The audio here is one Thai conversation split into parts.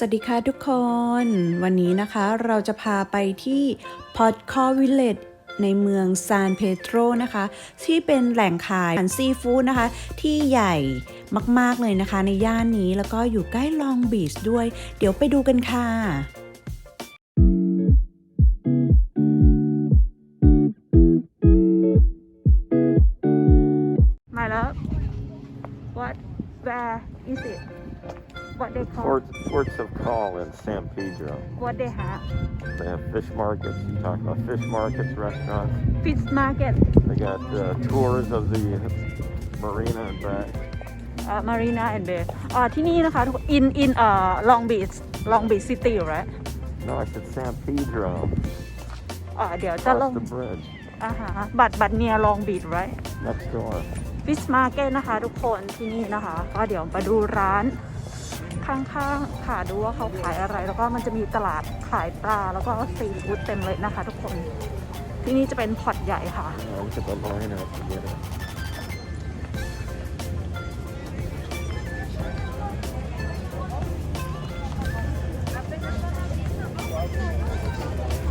สวัสดีค่ะทุกคน วันนี้นะคะเราจะพาไปที่พอดคอวิลเลจในเมืองซานเปโตรนะคะ ที่เป็นแหล่งขายอาหารซีฟู้ดนะคะ ที่ใหญ่มากๆเลยนะคะ ในย่านนี้แล้วก็อยู่ใกล้ลองบีชด้วย เดี๋ยวไปดูกันค่ะ in San Pedro. What they have? They have fish markets. You talk about fish markets, restaurants. Fish market, They got uh, tours of the marina and back. เอ่อ Marina and Bay อ่าที่นี่นะคะทุกคน in in เอ่อ Long Beach Long Beach City right No, I said San Pedro. อ่าเดี๋ยวจะล Across ง the bridge. อ่าฮะบัตรบัตรเนีย Long Beach right Next door. Fish Market นะคะทุกคนที่นี่นะคะ ก็เดี๋ยวมาดูร้าน ข้างๆค่ะดูว่าเขาขายอะไร แล้วก็มันจะมีตลาดขายปลาแล้วก็ซีฟู้ดเต็มเลยนะคะ ทุกคน ที่นี่จะเป็นพอร์ตใหญ่ค่ะ Oh, look at the line up to get it.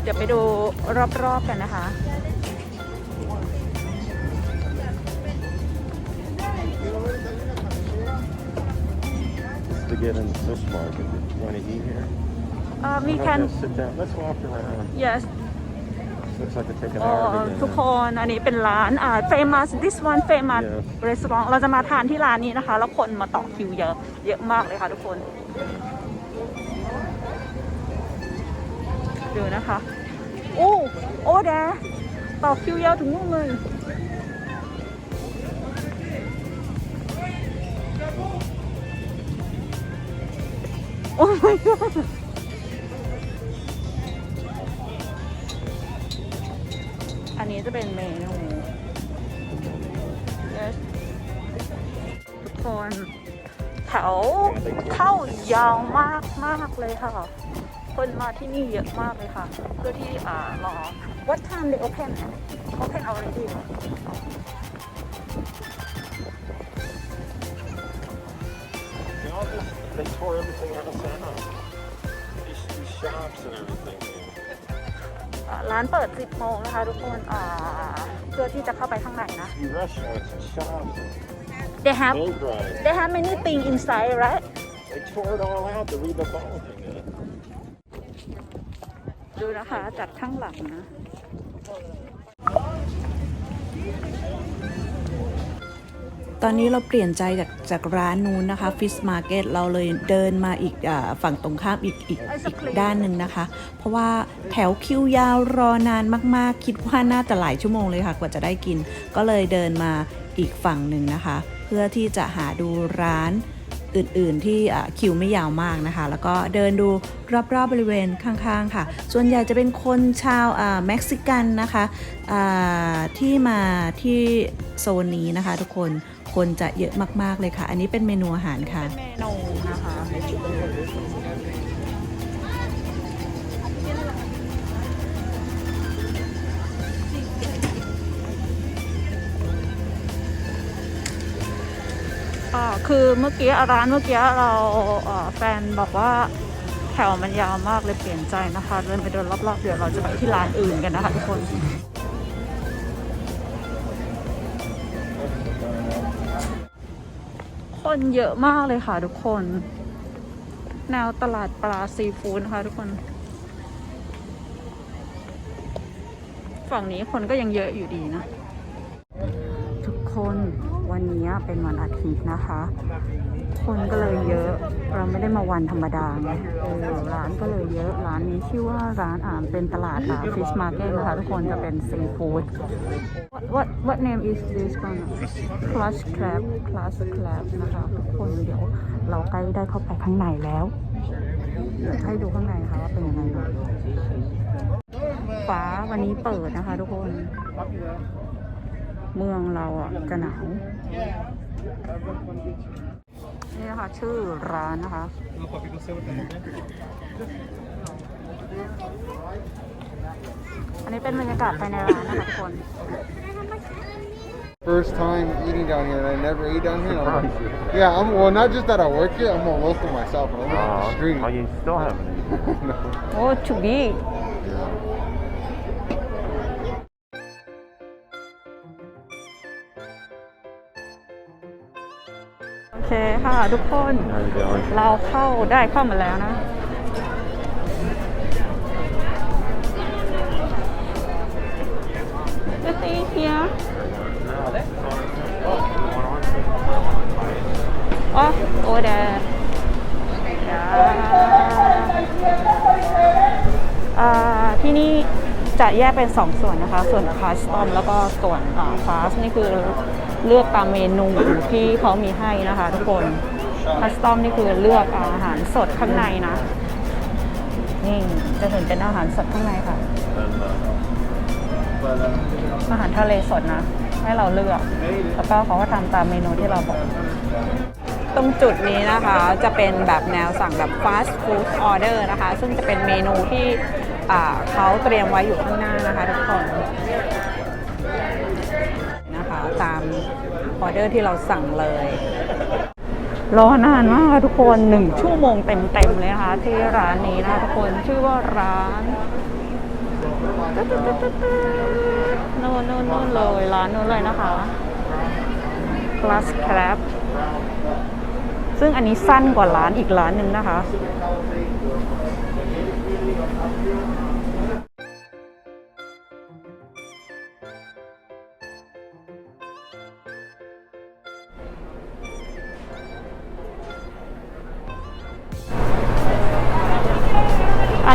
เดี๋ยวไปดูรอบๆกันนะคะ get in the fish market. You want to eat here? เอ่อ we How about can this? sit down. Let's walk around. yes Looks like it take an อ๋อ hour to get ทุก in. คน อันนี้เป็นร้านอ่า famous this one famous Yes. restaurant เราจะมาทานที่ร้านนี้นะคะ แล้วคนมาต่อคิวเยอะ เยอะมากเลยค่ะทุกคน ดูนะคะ โอ้ โอ้แดต่อคิวยาวถึงนู่นเลย โอ้ my god อันนี้จะเป็นเมนูทุกคนแถวเข้ายาวมากมากเลยค่ะ คนมาที่นี่เยอะมากเลยค่ะ เพื่อที่อ่ารอ What time they open อะ Open already เหรอ they tore everything else out. These, these shops and everything. อ่าร้านเปิด 10 โมงนะคะทุกคนอ่าเพื่อที่จะเข้าไปข้างในนะ Few restaurants and shops. They have Boat rides. they have many things inside right They tore it all out to redevelop it. ดูนะคะจากข้างหลังนะ ตอนนี้เราเปลี่ยนใจจากจากร้านนู้นนะคะฟิชมาร์เก็ตเราเลยเดินมาอีกอาฝั่งตรงข้ามอีกอีกอีกด้านหนึ่งนะคะ เพราะว่าแถวคิวยาวรอนานมากๆ คิดว่าน่าจะหลายชั่วโมงเลยค่ะ กว่าจะได้กิน ก็เลยเดินมาอีกฝั่งหนึ่งนะคะ เพื่อที่จะหาดูร้านอื่นๆ ที่อ่าคิวไม่ยาวมากนะคะ แล้วก็เดินดูรอบๆบริเวณข้างๆค่ะ ส่วนใหญ่จะเป็นคนชาวอ่าเม็กซิกันนะคะอ่าที่มาที่โซนนี้นะคะทุกคน คนจะเยอะมากๆเลยค่ะ อันนี้เป็นเมนูอาหารค่ะเมนูนะคะคือเมื่อกี้ร้านเมื่อกี้เราแฟนบอกว่าแถวมันยาวมากเลยเปลี่ยนใจนะคะเดินไปเดินรอบๆเดี๋ยวเราจะไปที่ร้านอื่นกันนะคะทุกคน คนเยอะมากเลยค่ะทุกคน แนวตลาดปลาซีฟู้ดนะคะทุกคน ฝั่งนี้คนก็ยังเยอะอยู่ดีนะ เป็นวันอาทิตย์นะคะ คนก็เลยเยอะ เราไม่ได้มาวันธรรมดาไงเออร้านก็เลยเยอะ ร้านนี้ชื่อว่าร้านอ่าเป็นตลาดอ่า fish market นะคะทุกคนจะเป็นซีฟู้ด what what what name is this one clutch crab clutch crab นะคะทุกคนเดี๋ยวเราใกล้ได้เข้าไปข้างในแล้วเดี๋ยวให้ดูข้างในนะคะว่าเป็นยังไงบ้างฟ้าวันนี้เปิดนะคะทุกคน เมืองเราอะจะหนาวนี่นะคะชื่อร้านนะคะอันนี้เป็นบรรยากาศภายในร้านนะคะทุกคน First time eating down here, and I never eat down here. and I'm like, yeah, I'm well, not just that I work here. I'm a local myself, and I live on the street. Oh, you still haven't eaten. no. โอ้ to be เคค่ะทุกคน เราเข้าได้เข้ามาแล้วนะ You see here? Oh, over there. Yeah. อ่าที่นี่จะแยกเป็น 2 ส่วนนะคะ ส่วนคาสตอมแล้วก็ส่วนฟาสนี่คือ เลือกตามเมนูที่เขามีให้นะคะ ทุกคนคาสตอมนี่คือเลือกอาหารสดข้างในนะ นี่จะเห็นเป็นอาหารสดข้างในค่ะ อาหารทะเลสดนะ ให้เราเลือก แล้วก็เขาก็ทำตามเมนูที่เราบอกตรงจุดนี้นะคะจะเป็นแบบแนวสั่งแบบ fast food order นะคะ ซึ่งจะเป็นเมนูที่เขาเตรียมไว้อยู่ข้างหน้านะคะทุกคน ตามออเดอร์ที่เราสั่งเลย รอนานมากค่ะทุกคนหนึ่งชั่วโมงเต็มๆเลยนะคะที่ร้านนี้นะคะทุกคนชื่อว่าร้านโน่นโน่นโน่นเลยร้านนู้นเลยนะคะ Glass Crab ซึ่งอันนี้สั้นกว่าร้านอีกร้านหนึ่งนะคะ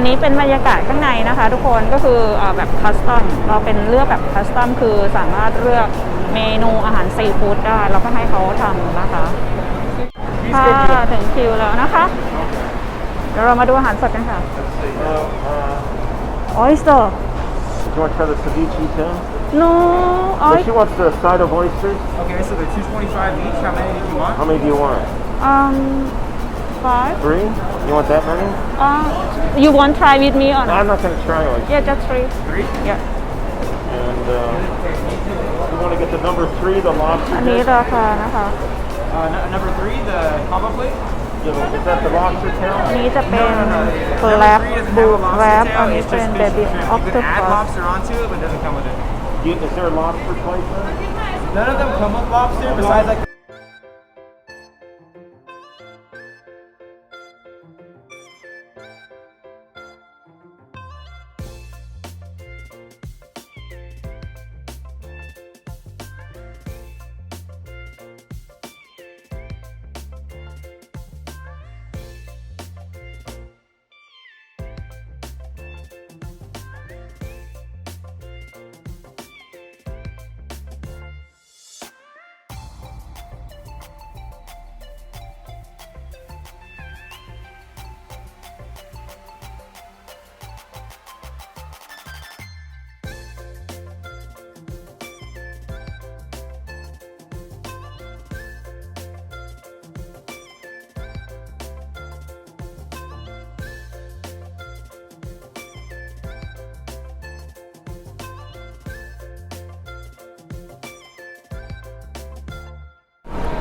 นนี้เป็นบรรยากาศข้างในนะคะ ทุกคนก็คืออาแบบคัสตอมเราเป็นเลือกแบบคัสตอมคือสามารถเลือกเมนูอาหารซีฟู้ดได้แล้วก็ให้เขาทำนะคะค่ะถึงคิวแล้วนะคะ เดี๋ยวเรามาดูอาหารสดกันค่ะ Uh, ออยสเตอร์ do you want to try the ceviche too? no ออย So she wants the side of oysters. Okay, so they're 225 each. How many do you want? How many do you want? um five Three? You want that many? uh you want try with me or No, not I'm not going to try one. yeah just three Three? yeah And uh, you want to get the number three, the lobster. อันนี้ dish? ราคานะคะ Uh, n- number three, the combo plate. Yeah, but is that the lobster อัน tail? นี้จะเป็น Number แกร็บ three doesn't บู have a แกร็ lobster บอัน tail. นี้ It's เป็น just เบ fish บี้ shrimp. ออ You ค can โต add ปัส lobster onto it, but it doesn't come with it. You, is there a lobster place there? None of them come with lobster besides like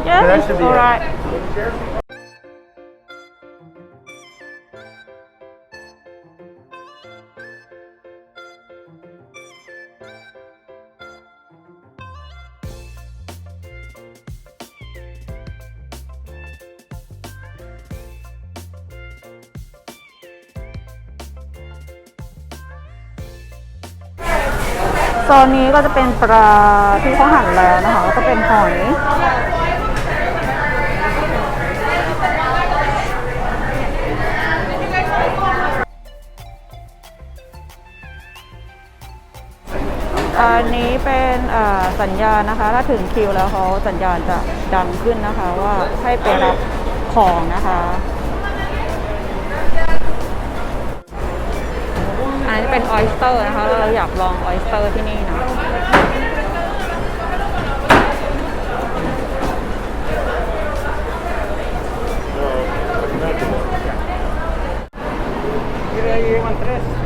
yeah that it's should be it. alright โซนนี้ก็จะเป็นปลาที่เขาหั่นแล้วนะคะก็จะเป็นหอย อันนี้เป็นสัญญาณนะคะ ถ้าถึงคิวแล้วเขาสัญญาณจะดังขึ้นนะคะว่าให้ไปรับของนะคะอันนี้เป็นออยสเตอร์นะคะเราอยากลองออยสเตอร์ที่นี่นะ Yo le llevan tres.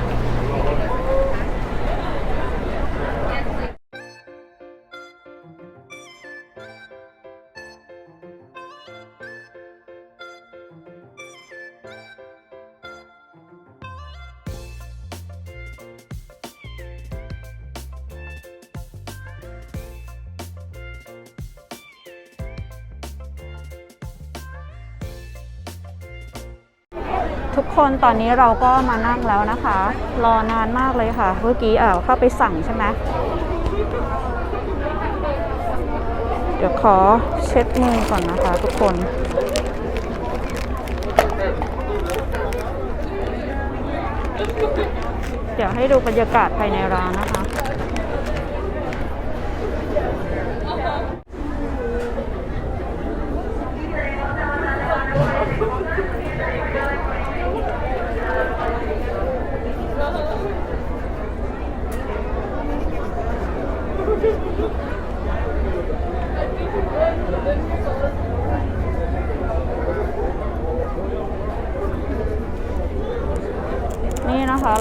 คนตอนนี้เราก็มานั่งแล้วนะคะ รอนานมากเลยค่ะ เมื่อกี้เออเข้าไปสั่งใช่ไหมเดี๋ยวขอเช็ดมือก่อนนะคะทุกคน เดี๋ยวให้ดูบรรยากาศภายในร้านนะคะ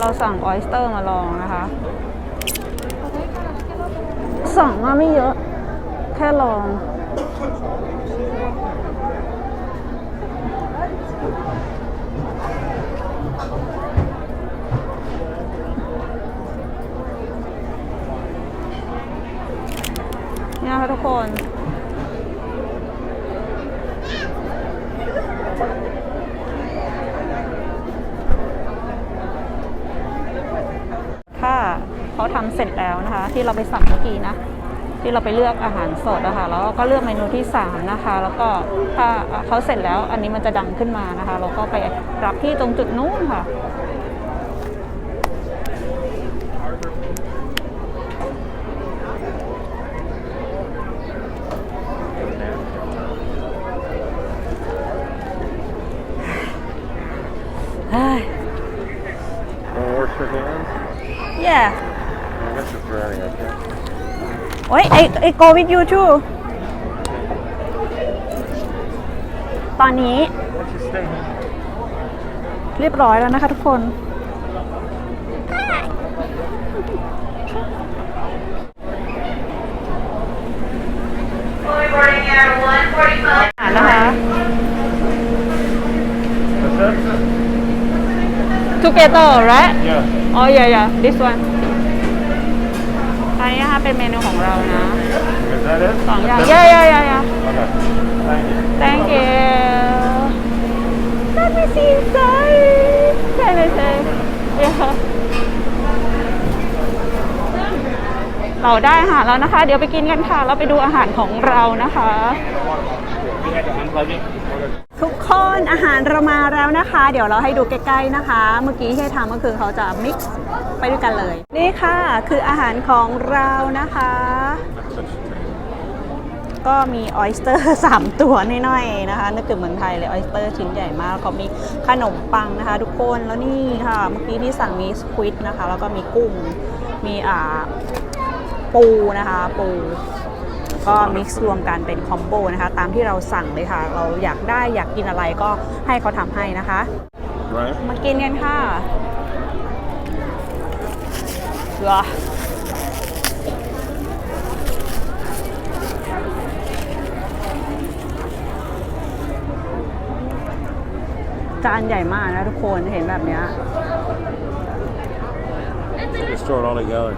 เราสั่งออยสเตอร์มาลองนะคะ สั่งมาไม่เยอะ แค่ลองนี่นะคะทุกคน ถ้า เขาทำเสร็จแล้วนะคะ ที่เราไปสั่งเมื่อกี้นะ ที่เราไปเลือกอาหารสดนะคะแล้วก็เลือกเมนูที่ 3 นะคะ แล้วก็ถ้าเขาเสร็จแล้วอันนี้มันจะดังขึ้นมานะคะ เราก็ไปรับที่ตรงจุดนู้นค่ะ Wanna wash your hands? yeah I guess it's ready, I guess. โอ้ยไอไอ go with you too ตอนนี้ Why don't you stay here? เรียบร้อยแล้วนะคะทุกคนอ่านนะคะ That's it? together right Yeah. oh yeah yeah this one อั นนี้นะคะเป็นเมนูของเรานะ Is that it? สองอย่าง That's ย่า it? ย่าย่าย่า Okay. Thank you. thank you let me see inside can I say yeah เราได้อาหารแล้วนะคะ เดี๋ยวไปกินกันค่ะ เราไปดูอาหารของเรานะคะ ทุกคนอาหารเรามาแล้วนะคะ เดี๋ยวเราให้ดูใกล้ๆนะคะ เมื่อกี้ที่ทำก็คือเขาจะมิกซ์ไปด้วยกันเลย นี่ค่ะคืออาหารของเรานะคะ ก็มีออยสเตอร์ 3 ตัวน้อยๆนะคะนึกถึงเมืองไทยเลยออยสเตอร์ชิ้นใหญ่มากเขามีขนมปังนะคะ ทุกคนแล้วนี่ค่ะ เมื่อกี้ที่สั่งมีสควิดนะคะ แล้วก็มีกุ้งมีอ่าปูนะคะ ปู ก็มิกซ์รวมกันเป็นคอมโบนะคะ ตามที่เราสั่งเลยค่ะ เราอยากได้อยากกินอะไรก็ให้เขาทำให้นะคะ Right? มากินกันค่ะเสือจานใหญ่มากนะทุกคนเห็นแบบเนี้ย Just throw it all together.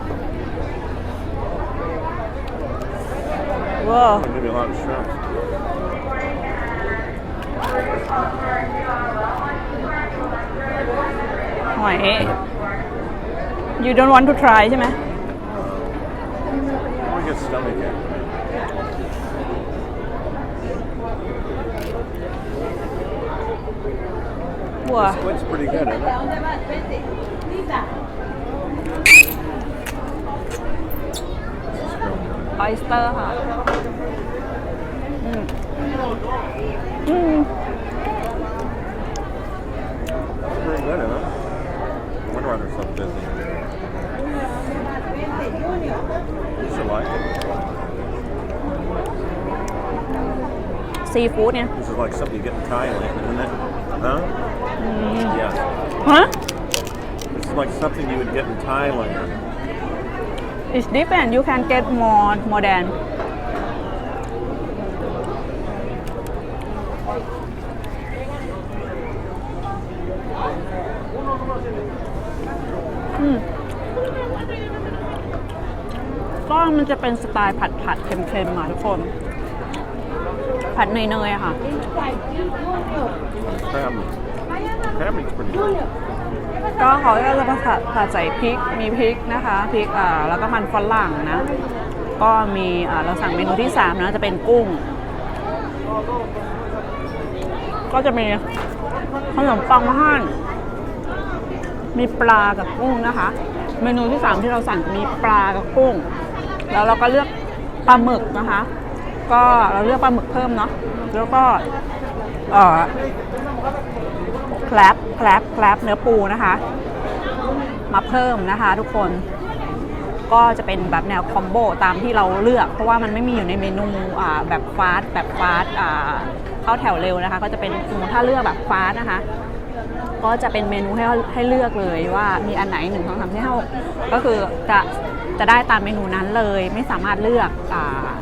ว้าว I'll give you a lot of shrimp. หอย you don't want to try ใช่ไหม I want to get stomach ache. วัว Squid's pretty good, isn't it? ออยสเตอร์ค่ะอืมอืม It's pretty good, isn't it? I wonder why they're so busy. You should like it. ซีฟู้ดเนี่ย This is like something you get in Thailand, isn't it? Huh? Yes. ฮะ This is like something you would get in Thailand. It's different you can get more more than อืมก็มันจะเป็นสไตล์ผัดผัดเค็มๆอะทุกคน ผัดเนยๆอะค่ะ Crab meat. Family's pretty good. ก็เขาก็จะผัดผัดใส่พริกมีพริกนะคะพริกอ่าแล้วก็มันฝรั่งนะก็มีอ่าเราสั่งเมนูที่3นะจะเป็นกุ้ง ก็จะมีขนมปังห่านมีปลากับกุ้งนะคะ เมนูที่ 3 ที่เราสั่งมีปลากับกุ้ง แล้วเราก็เลือกปลาหมึกนะคะ ก็เราเลือกปลาหมึกเพิ่มเนาะแล้วก็เอ่อ ลบแคลบแคลบเนื้อปูนะคะ มาเพิ่มนะคะทุกคน ก็จะเป็นแบบแนวคอมโบตามที่เราเลือก เพราะว่ามันไม่มีอยู่ในเมนูแบบฟาสต์แบบฟาสต์เข้าแถวเร็วนะคะ ก็จะเป็นสมมติถ้าเลือกแบบฟาสต์นะคะก็จะเป็นเมนูให้ให้เลือกเลยว่ามีอันไหนหนึ่งสองสามสี่ห้าก็คือจะจะได้ตามเมนูนั้นเลยไม่สามารถเลือก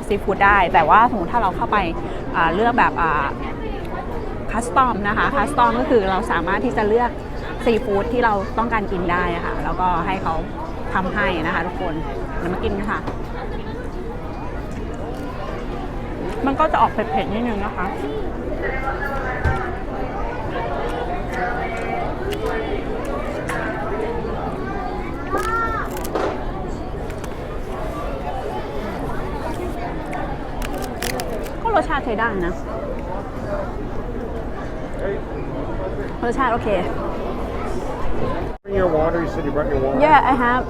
ซีฟู้ดได้ แต่ว่าสมมติถ้าเราเข้าไปเลือกแบบ คัสตอมนะคะคัสตอมก็คือเราสามารถที่จะเลือกซีฟู้ดที่เราต้องการกินได้ะค่ะ แล้วก็ให้เขาทำให้นะคะทุกคนเดี๋ยวมากินกันค่ะ มันก็จะออกเผ็ดๆนิดนึงนะคะก็รสชาติใช้ได้นะ รสชาติโอเค Bring your water. You said you brought your water. Yeah I have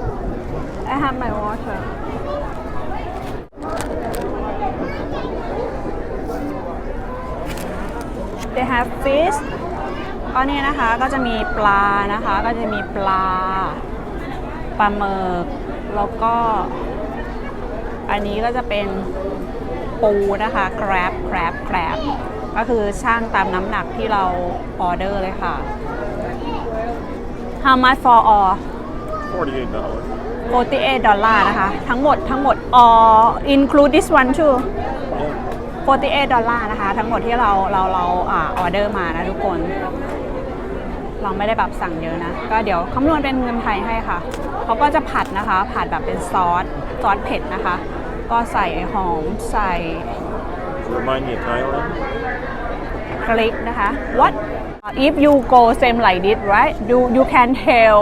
I have my water They have fish ก็เนี่ยนะคะก็จะมีปลานะคะ ก็จะมีปลาปลาหมึกแล้วก็ อันนี้ก็จะเป็นปูนะคะ crab crab crab ก็คือช่างตามน้ำหนักที่เราออเดอร์เลยค่ะ How much for all Forty-eight dollars. 48ดอลลาร์นะคะ ทั้งหมดทั้งหมด all include this one too 48ดอลลาร์นะคะ ทั้งหมดที่เราเราเราอ่าออเดอร์มานะทุกคน เราไม่ได้แบบสั่งเยอะนะ ก็เดี๋ยวคำนวณเป็นเงินไทยให้ค่ะ เขาก็จะผัดนะคะ ผัดแบบเป็นซอส ซอสเผ็ดนะคะ ก็ใส่หอม ใส่ Remind me of Thailand. คลิกนะคะ what if you go same like this right you you can tell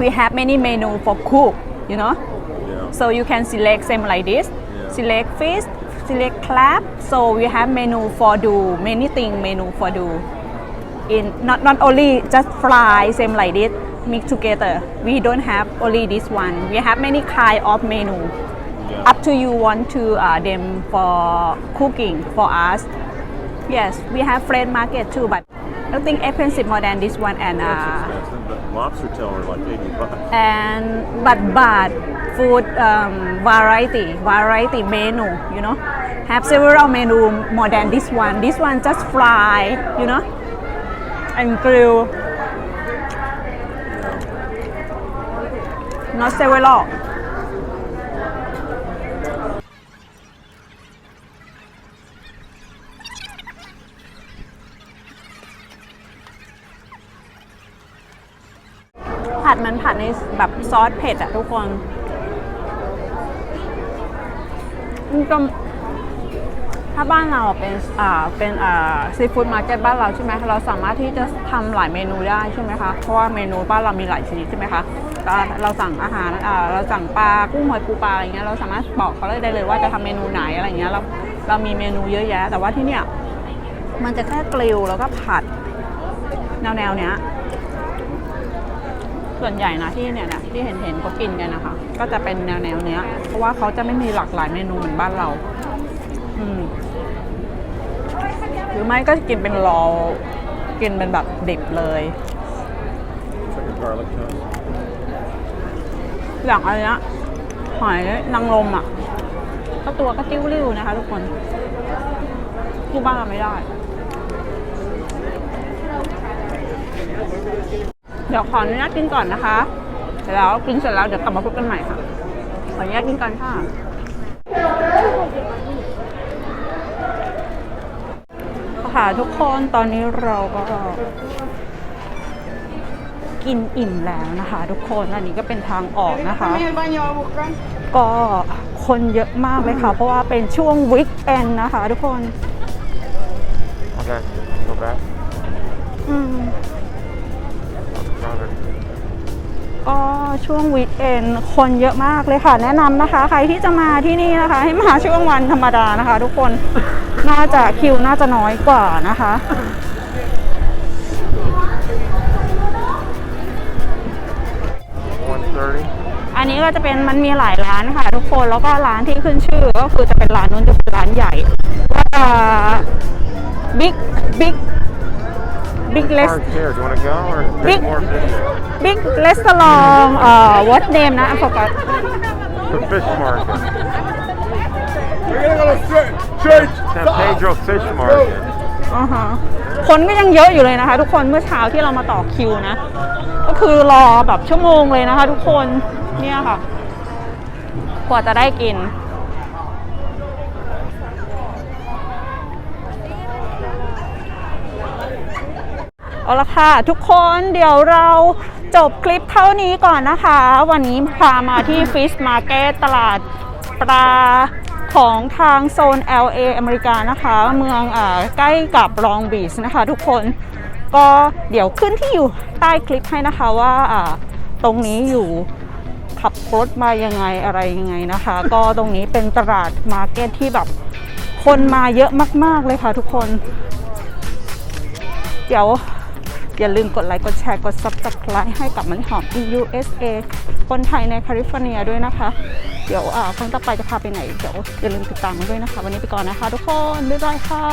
we have many menu for cook you know Yeah. so you can select same like this Yeah. select fish select crab so we have menu for do many thing menu for do in not not only just fry same like this mix together we don't have only this one we have many kind of menu Yeah. up to you want to uh, them for cooking for us. Yes we have fresh market too but I don't think expensive more than this one and uh, but lobster tail are like eighty bucks. and but but food um, variety variety menu you know? Have several menu more than this one. This one just fry you know? And grill. Not several ผัดมันผัดในแบบซอสเผ็ดอะทุกคนมันก็ถ้าบ้านเราเป็นอ่าเป็นอ่าซีฟู้ดมาร์เก็ตบ้านเราใช่ไหมเราสามารถที่จะทำหลายเมนูได้ใช่ไหมคะเพราะว่าเมนูบ้านเรามีหลายชนิดใช่ไหมคะเราสั่งอาหารอ่าเราสั่งปลากุ้งหอยปูปลาอะไรเงี้ยเราสามารถบอกเขาได้เลยว่าจะทำเมนูไหนอะไรเงี้ยเราเรามีเมนูเยอะแยะ แต่ว่าที่เนี่ยมันจะแค่กริลแล้วก็ผัดแนวแนวเนี้ย ส่วนใหญ่นะที่เนี่ยนะที่เห็นเห็นเขากินกันนะคะ ก็จะเป็นแนวแนวเนี้ย เพราะว่าเขาจะไม่มีหลากหลายเมนูเหมือนบ้านเรา อืมหรือไม่ก็กินเป็นรอกินเป็นแบบดิบเลย อย่างอันเนี้ยหอยนางรมอะก็ตัวก็ติ้วริ้วนะคะทุกคนที่บ้านเราไม่ได้ เดี๋ยวขออนุญาตกินก่อนนะคะ เสร็จแล้วกินเสร็จแล้วเดี๋ยวกลับมาพบกันใหม่ค่ะ ขออนุญาตกินก่อนค่ะ ค่ะทุกคนตอนนี้เราก็กินอิ่มแล้วนะคะ ทุกคนอันนี้ก็เป็นทางออกนะคะ ก็คนเยอะมากเลยค่ะ เพราะว่าเป็นช่วงวิกเอนนะคะ ทุกคน Okay. Go back. อืม ช่วงวีคเอนคนเยอะมากเลยค่ะ แนะนำนะคะ ใครที่จะมาที่นี่นะคะ ให้มาช่วงวันธรรมดานะคะ ทุกคนน่าจะคิวน่าจะน้อยกว่านะคะ One thirty. อันนี้ก็จะเป็นมันมีหลายร้านค่ะ ทุกคนแล้วก็ร้านที่ขึ้นชื่อก็คือจะเป็นร้านนู้นจะเป็นร้านใหญ่ว่าบิ๊กบิ๊ก บิ๊กเลส Park here. Do you want to go or Big- take more video? บิ๊กเลสลองเอ่อ what name นะ I forgot The fish market. We're gonna go to church. Church. San Pedro Fish Market. อ่าฮะคนก็ยังเยอะอยู่เลยนะคะ ทุกคนเมื่อเช้าที่เรามาต่อคิวนะ ก็คือรอแบบชั่วโมงเลยนะคะ ทุกคนเนี่ยค่ะ กว่าจะได้กิน เอาละค่ะ ทุกคนเดี๋ยวเราจบคลิปเท่านี้ก่อนนะคะ วันนี้พามาที่ฟิชมาร์เก็ตตลาดปลาของทางโซน LA อเมริกานะคะ เมืองอใกล้กับลองบีชนะคะทุกคนก็เดี๋ยวขึ้นที่อยู่ใต้คลิปให้นะคะว่าอ่าตรงนี้อยู่ขับรถมายังไงอะไรยังไงนะคะ ก็ตรงนี้เป็นตลาดมาร์เก็ตที่แบบคนมาเยอะมาก ๆ เลยค่ะทุกคน เดี๋ยว อย่าลืมกดไลค์ กดแชร์ กด subscribe ให้กับมันหอม EUSA คนไทยในแคลิฟอร์เนียด้วยนะคะ เดี๋ยวอ่าครั้งต่อไปจะพาไปไหน เดี๋ยวอย่าลืมติดตามมาด้วยนะคะ วันนี้ไปก่อนนะคะ ทุกคน บ๊ายบายค่ะ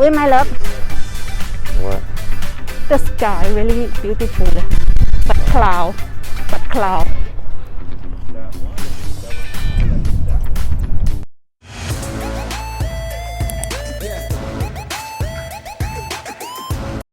With my love What? the sky really beautiful but cloud but cloud